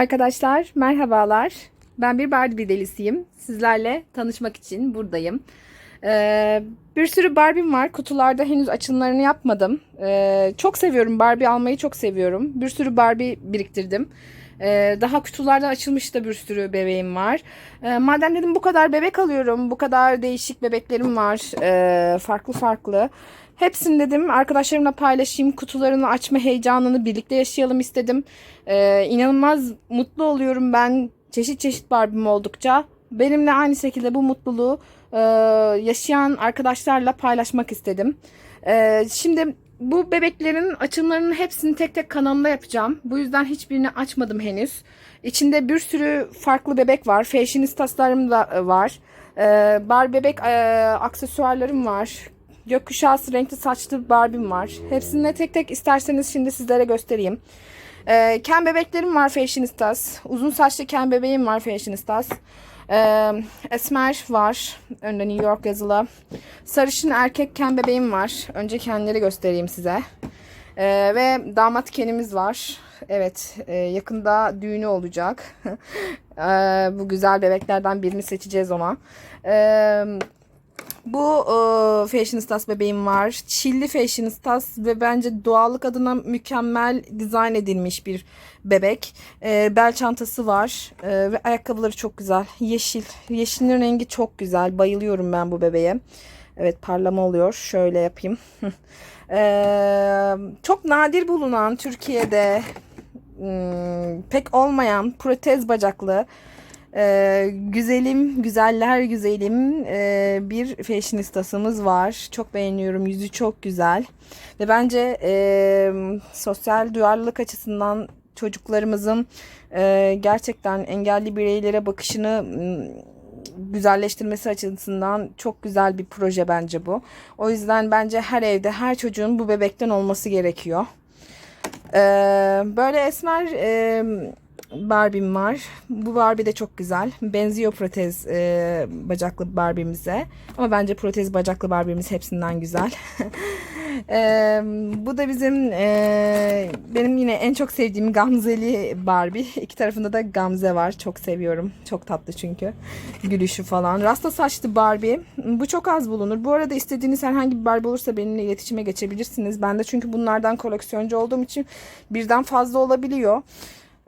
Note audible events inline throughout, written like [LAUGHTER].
Arkadaşlar merhabalar. Ben bir Barbie delisiyim. Sizlerle tanışmak için buradayım. Ee, bir sürü Barbie'm var. Kutularda henüz açılımlarını yapmadım. Ee, çok seviyorum. Barbie almayı çok seviyorum. Bir sürü Barbie biriktirdim. Ee, daha kutularda açılmış da bir sürü bebeğim var. Ee, madem dedim bu kadar bebek alıyorum. Bu kadar değişik bebeklerim var. Ee, farklı farklı. Hepsini dedim arkadaşlarımla paylaşayım. Kutularını açma heyecanını birlikte yaşayalım istedim. Ee, inanılmaz mutlu oluyorum ben çeşit çeşit Barbie'm oldukça. Benimle aynı şekilde bu mutluluğu e, yaşayan arkadaşlarla paylaşmak istedim. Ee, şimdi bu bebeklerin açımlarının hepsini tek tek kanalımda yapacağım. Bu yüzden hiçbirini açmadım henüz. İçinde bir sürü farklı bebek var. Fashionistaslarım da e, var. Ee, bar bebek e, aksesuarlarım var. Gökkuşağı renkli saçlı Barbie'm var. Hepsini tek tek isterseniz şimdi sizlere göstereyim. Ee, ken bebeklerim var Fashionistas. Uzun saçlı ken bebeğim var Fashionistas. Ee, esmer var. Önde New York yazılı. Sarışın erkek ken bebeğim var. Önce kendileri göstereyim size. Ee, ve damat kenimiz var. Evet e, yakında düğünü olacak. [LAUGHS] Ee, bu güzel bebeklerden birini seçeceğiz ona. Ee, bu e, Fashionistas bebeğim var. Çilli Fashionistas ve bence doğallık adına mükemmel dizayn edilmiş bir bebek. E, bel çantası var e, ve ayakkabıları çok güzel. Yeşil. Yeşilin rengi çok güzel. Bayılıyorum ben bu bebeğe. Evet parlama oluyor. Şöyle yapayım. [LAUGHS] e, çok nadir bulunan Türkiye'de hmm, pek olmayan protez bacaklı ee, güzelim, güzeller güzelim ee, bir fashionistasımız var. Çok beğeniyorum. Yüzü çok güzel. Ve bence ee, sosyal duyarlılık açısından çocuklarımızın ee, gerçekten engelli bireylere bakışını hmm, güzelleştirmesi açısından çok güzel bir proje bence bu. O yüzden bence her evde her çocuğun bu bebekten olması gerekiyor. Ee, böyle esmer e, Barbie'm var. Bu Barbie de çok güzel. Benziyor protez e, bacaklı Barbie'mize. Ama bence protez bacaklı Barbie'miz hepsinden güzel. [LAUGHS] e, bu da bizim e, benim yine en çok sevdiğim Gamzeli Barbie. İki tarafında da Gamze var. Çok seviyorum. Çok tatlı çünkü. Gülüşü falan. Rasta saçlı Barbie. Bu çok az bulunur. Bu arada istediğiniz herhangi bir Barbie olursa benimle iletişime geçebilirsiniz. Ben de çünkü bunlardan koleksiyoncu olduğum için birden fazla olabiliyor.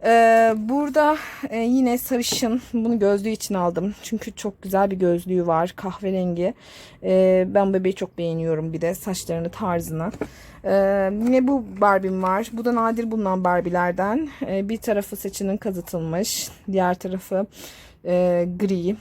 Ee, burada e, yine sarışın bunu gözlüğü için aldım. Çünkü çok güzel bir gözlüğü var kahverengi. Ee, ben bebeği çok beğeniyorum bir de saçlarını tarzını. Ee, yine bu Barbie'm var. Bu da nadir bulunan Barbie'lerden. Ee, bir tarafı saçının kazıtılmış. Diğer tarafı e, gri.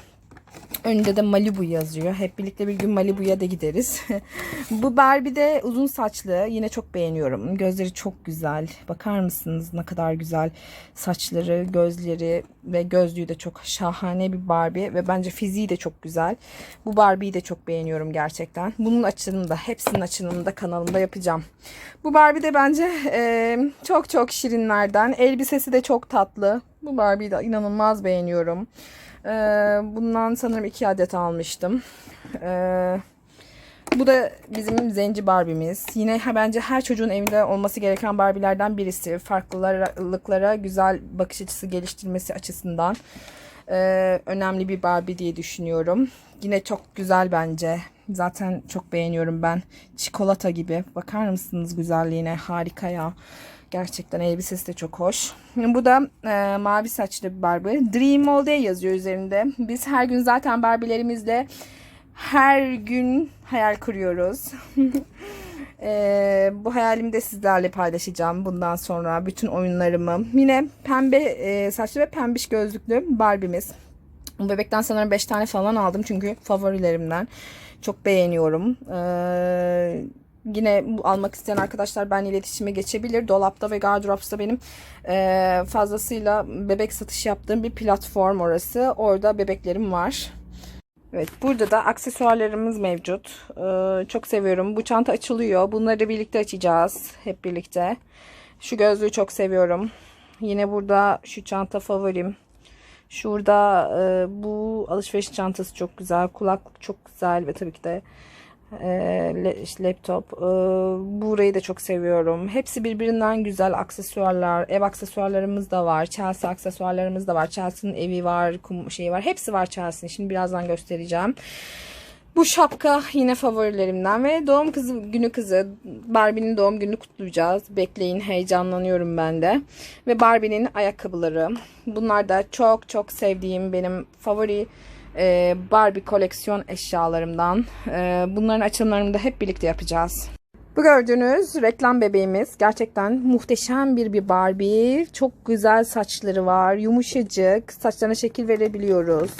Önünde de Malibu yazıyor. Hep birlikte bir gün Malibu'ya da gideriz. [LAUGHS] Bu Barbie de uzun saçlı. Yine çok beğeniyorum. Gözleri çok güzel. Bakar mısınız ne kadar güzel saçları, gözleri ve gözlüğü de çok şahane bir Barbie. Ve bence fiziği de çok güzel. Bu Barbie'yi de çok beğeniyorum gerçekten. Bunun açılımını da hepsinin açılımını da kanalımda yapacağım. Bu Barbie de bence e, çok çok şirinlerden. Elbisesi de çok tatlı. Bu Barbie'yi de inanılmaz beğeniyorum. Ee, bundan sanırım iki adet almıştım. Ee, bu da bizim zenci Barbie'miz. Yine bence her çocuğun evinde olması gereken Barbie'lerden birisi. Farklılıklara güzel bakış açısı geliştirmesi açısından ee, önemli bir Barbie diye düşünüyorum. Yine çok güzel bence. Zaten çok beğeniyorum ben. Çikolata gibi. Bakar mısınız güzelliğine? Harika ya. Gerçekten elbisesi de çok hoş. Bu da e, mavi saçlı bir Barbie. Dream All Day yazıyor üzerinde. Biz her gün zaten Barbie'lerimizle her gün hayal kuruyoruz. [LAUGHS] e, bu hayalimi de sizlerle paylaşacağım bundan sonra bütün oyunlarımı. Yine pembe e, saçlı ve pembiş gözlüklü Barbie'miz. Bebekten sanırım 5 tane falan aldım çünkü favorilerimden. Çok beğeniyorum. Eee Yine almak isteyen arkadaşlar benimle iletişime geçebilir. Dolapta ve Gardırops'ta benim e, fazlasıyla bebek satış yaptığım bir platform orası. Orada bebeklerim var. Evet burada da aksesuarlarımız mevcut. Ee, çok seviyorum. Bu çanta açılıyor. Bunları birlikte açacağız. Hep birlikte. Şu gözlüğü çok seviyorum. Yine burada şu çanta favorim. Şurada e, bu alışveriş çantası çok güzel. Kulaklık çok güzel ve tabii ki de laptop. E, burayı da çok seviyorum. Hepsi birbirinden güzel aksesuarlar. Ev aksesuarlarımız da var. Chelsea aksesuarlarımız da var. Chelsea'nin evi var, kum şeyi var. Hepsi var Chelsea'nin. Şimdi birazdan göstereceğim. Bu şapka yine favorilerimden ve doğum kızı günü kızı Barbie'nin doğum gününü kutlayacağız. Bekleyin heyecanlanıyorum ben de. Ve Barbie'nin ayakkabıları. Bunlar da çok çok sevdiğim benim favori e, Barbie koleksiyon eşyalarımdan. E, bunların açılımlarını da hep birlikte yapacağız. Bu gördüğünüz reklam bebeğimiz gerçekten muhteşem bir bir Barbie. Çok güzel saçları var. Yumuşacık. Saçlarına şekil verebiliyoruz.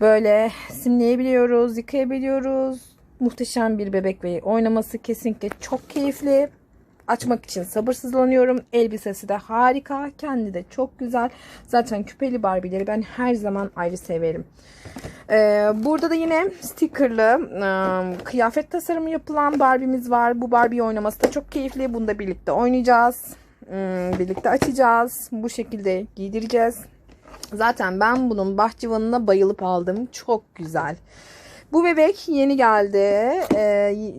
Böyle simleyebiliyoruz, yıkayabiliyoruz. Muhteşem bir bebek ve oynaması kesinlikle çok keyifli. Açmak için sabırsızlanıyorum. Elbisesi de harika. Kendi de çok güzel. Zaten küpeli Barbie'leri ben her zaman ayrı severim. Ee, burada da yine stickerlı e, kıyafet tasarımı yapılan Barbie'miz var. Bu Barbie oynaması da çok keyifli. Bunu da birlikte oynayacağız. Hmm, birlikte açacağız. Bu şekilde giydireceğiz. Zaten ben bunun bahçıvanına bayılıp aldım. Çok güzel. Bu bebek yeni geldi. Ee,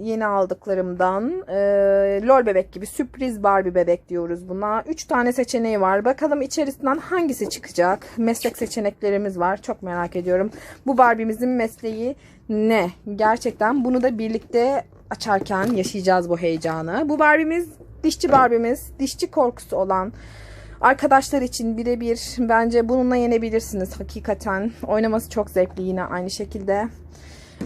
yeni aldıklarımdan. Ee, lol bebek gibi sürpriz Barbie bebek diyoruz buna. 3 tane seçeneği var. Bakalım içerisinden hangisi çıkacak? Meslek seçeneklerimiz var. Çok merak ediyorum. Bu Barbie'mizin mesleği ne? Gerçekten bunu da birlikte açarken yaşayacağız bu heyecanı. Bu Barbie'miz dişçi Barbie'miz. Dişçi korkusu olan Arkadaşlar için birebir bence bununla yenebilirsiniz hakikaten. Oynaması çok zevkli yine aynı şekilde.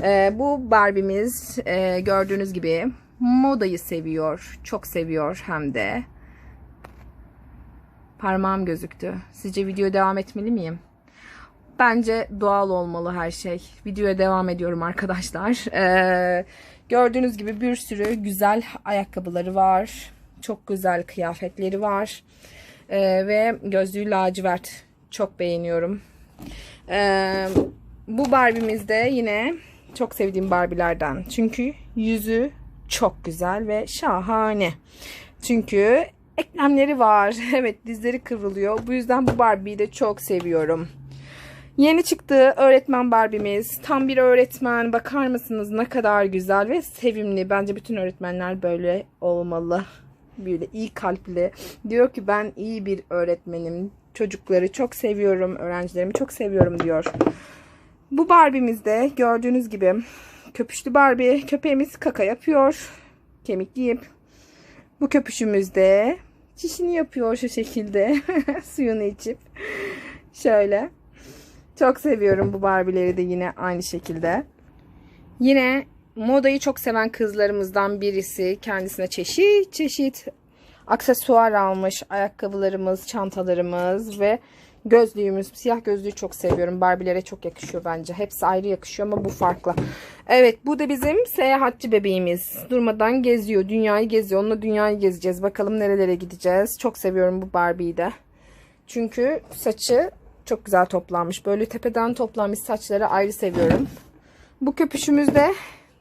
Ee, bu Barbie'miz e, gördüğünüz gibi modayı seviyor. Çok seviyor hem de. Parmağım gözüktü. Sizce video devam etmeli miyim? Bence doğal olmalı her şey. Videoya devam ediyorum arkadaşlar. Ee, gördüğünüz gibi bir sürü güzel ayakkabıları var. Çok güzel kıyafetleri var. Ee, ve gözlüğü lacivert. Çok beğeniyorum. Ee, bu Barbie'miz de yine çok sevdiğim Barbie'lerden. Çünkü yüzü çok güzel ve şahane. Çünkü eklemleri var. [LAUGHS] Evet dizleri kıvrılıyor. Bu yüzden bu Barbie'yi de çok seviyorum. Yeni çıktığı öğretmen Barbie'miz. Tam bir öğretmen. Bakar mısınız ne kadar güzel ve sevimli. Bence bütün öğretmenler böyle olmalı böyle iyi kalpli. Diyor ki ben iyi bir öğretmenim. Çocukları çok seviyorum. Öğrencilerimi çok seviyorum diyor. Bu Barbie'mizde gördüğünüz gibi köpüşlü Barbie. Köpeğimiz kaka yapıyor. Kemik yiyip. Bu köpüşümüzde çişini yapıyor şu şekilde. [LAUGHS] Suyunu içip. Şöyle. Çok seviyorum bu Barbie'leri de yine aynı şekilde. Yine modayı çok seven kızlarımızdan birisi kendisine çeşit çeşit aksesuar almış. Ayakkabılarımız, çantalarımız ve gözlüğümüz. Siyah gözlüğü çok seviyorum. Barbilere çok yakışıyor bence. Hepsi ayrı yakışıyor ama bu farklı. Evet bu da bizim seyahatçi bebeğimiz. Durmadan geziyor. Dünyayı geziyor. Onunla dünyayı gezeceğiz. Bakalım nerelere gideceğiz. Çok seviyorum bu Barbie'yi de. Çünkü saçı çok güzel toplanmış. Böyle tepeden toplanmış saçları ayrı seviyorum. Bu köpüşümüz de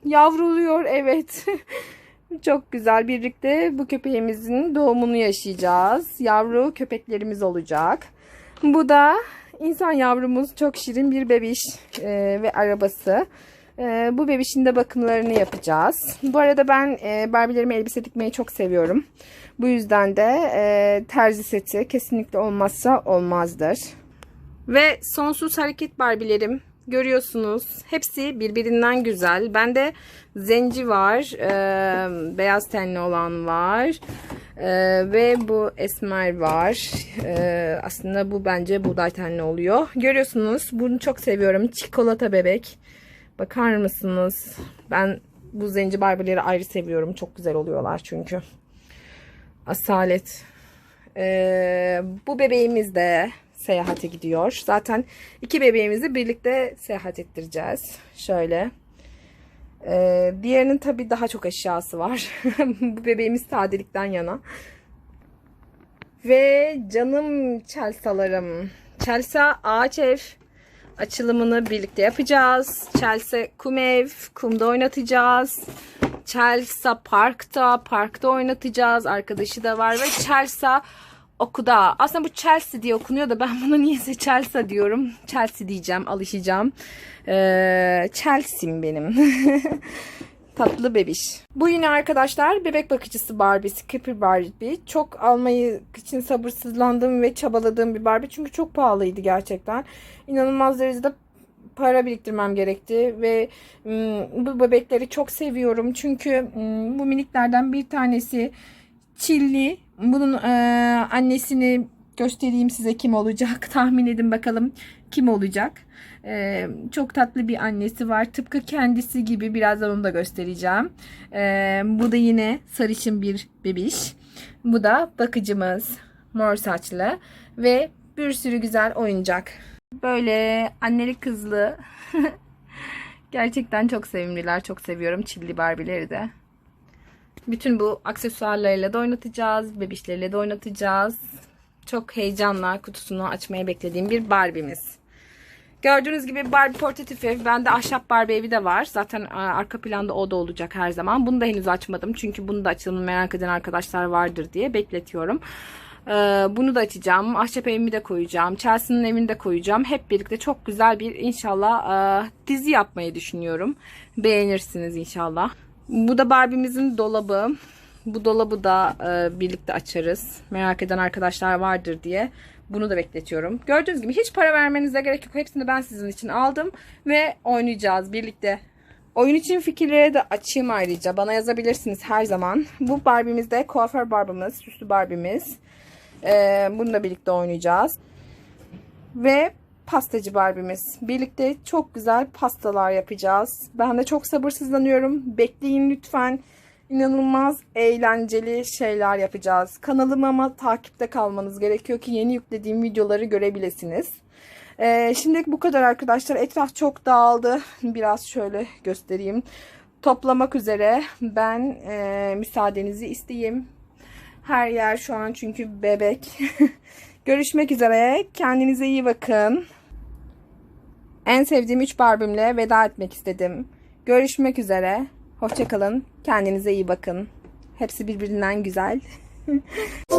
Yavruluyor evet. [LAUGHS] Çok güzel. Birlikte bu köpeğimizin doğumunu yaşayacağız. Yavru köpeklerimiz olacak. Bu da insan yavrumuz. Çok şirin bir bebiş e, ve arabası. E, bu bebişin de bakımlarını yapacağız. Bu arada ben e, Barbie'lerime elbise dikmeyi çok seviyorum. Bu yüzden de e, terzi seti kesinlikle olmazsa olmazdır. Ve sonsuz hareket Barbie'lerim Görüyorsunuz. Hepsi birbirinden güzel. Bende zenci var. E, beyaz tenli olan var. E, ve bu esmer var. E, aslında bu bence buğday tenli oluyor. Görüyorsunuz. Bunu çok seviyorum. Çikolata bebek. Bakar mısınız? Ben bu zenci barbileri ayrı seviyorum. Çok güzel oluyorlar çünkü. Asalet. E, bu bebeğimiz de seyahate gidiyor. Zaten iki bebeğimizi birlikte seyahat ettireceğiz. Şöyle. Ee, diğerinin tabi daha çok eşyası var. [LAUGHS] Bu bebeğimiz tadelikten yana. Ve canım Chelsea'larım. Chelsea ağaç ev açılımını birlikte yapacağız. Chelsea kum ev, kumda oynatacağız. Chelsea parkta, parkta oynatacağız. Arkadaşı da var ve Chelsea okuda. Aslında bu Chelsea diye okunuyor da ben buna niyeyse Chelsea diyorum. Chelsea diyeceğim, alışacağım. Ee, Chelsea'm benim. [LAUGHS] Tatlı bebiş. Bu yine arkadaşlar bebek bakıcısı Barbie, Skipper Barbie. Çok almayı için sabırsızlandığım ve çabaladığım bir Barbie. Çünkü çok pahalıydı gerçekten. İnanılmaz derecede para biriktirmem gerekti ve ım, bu bebekleri çok seviyorum. Çünkü ım, bu miniklerden bir tanesi Çilli. Bunun e, annesini göstereyim size kim olacak. [LAUGHS] Tahmin edin bakalım kim olacak. E, çok tatlı bir annesi var. Tıpkı kendisi gibi. Birazdan onu da göstereceğim. E, bu da yine sarışın bir bebiş. Bu da bakıcımız. Mor saçlı. Ve bir sürü güzel oyuncak. Böyle anneli kızlı. [LAUGHS] Gerçekten çok sevimliler. Çok seviyorum çilli Barbie'leri de. Bütün bu aksesuarlarıyla da oynatacağız. Bebişleriyle de oynatacağız. Çok heyecanla kutusunu açmayı beklediğim bir Barbie'miz. Gördüğünüz gibi Barbie portatifi. Bende ahşap Barbie evi de var. Zaten e, arka planda o da olacak her zaman. Bunu da henüz açmadım. Çünkü bunu da açılımı merak eden arkadaşlar vardır diye bekletiyorum. Ee, Bunu da açacağım. Ahşap evimi de koyacağım. Chelsea'nin evini de koyacağım. Hep birlikte çok güzel bir inşallah e, dizi yapmayı düşünüyorum. Beğenirsiniz inşallah. Bu da Barbie'mizin dolabı. Bu dolabı da e, birlikte açarız. Merak eden arkadaşlar vardır diye. Bunu da bekletiyorum. Gördüğünüz gibi hiç para vermenize gerek yok. Hepsini ben sizin için aldım. Ve oynayacağız birlikte. Oyun için fikirleri de açayım ayrıca. Bana yazabilirsiniz her zaman. Bu Barbie'miz de kuaför Barbie'miz. Süslü Barbie'miz. Ee, bunu da birlikte oynayacağız. Ve pastacı Barbie'miz. Birlikte çok güzel pastalar yapacağız. Ben de çok sabırsızlanıyorum. Bekleyin lütfen. İnanılmaz eğlenceli şeyler yapacağız. Kanalıma ama takipte kalmanız gerekiyor ki yeni yüklediğim videoları görebilirsiniz. Ee, şimdilik bu kadar arkadaşlar. Etraf çok dağıldı. Biraz şöyle göstereyim. Toplamak üzere. Ben e, müsaadenizi isteyeyim. Her yer şu an çünkü bebek. [LAUGHS] Görüşmek üzere. Kendinize iyi bakın. En sevdiğim 3 Barbie'mle veda etmek istedim. Görüşmek üzere. Hoşçakalın. Kendinize iyi bakın. Hepsi birbirinden güzel. [LAUGHS]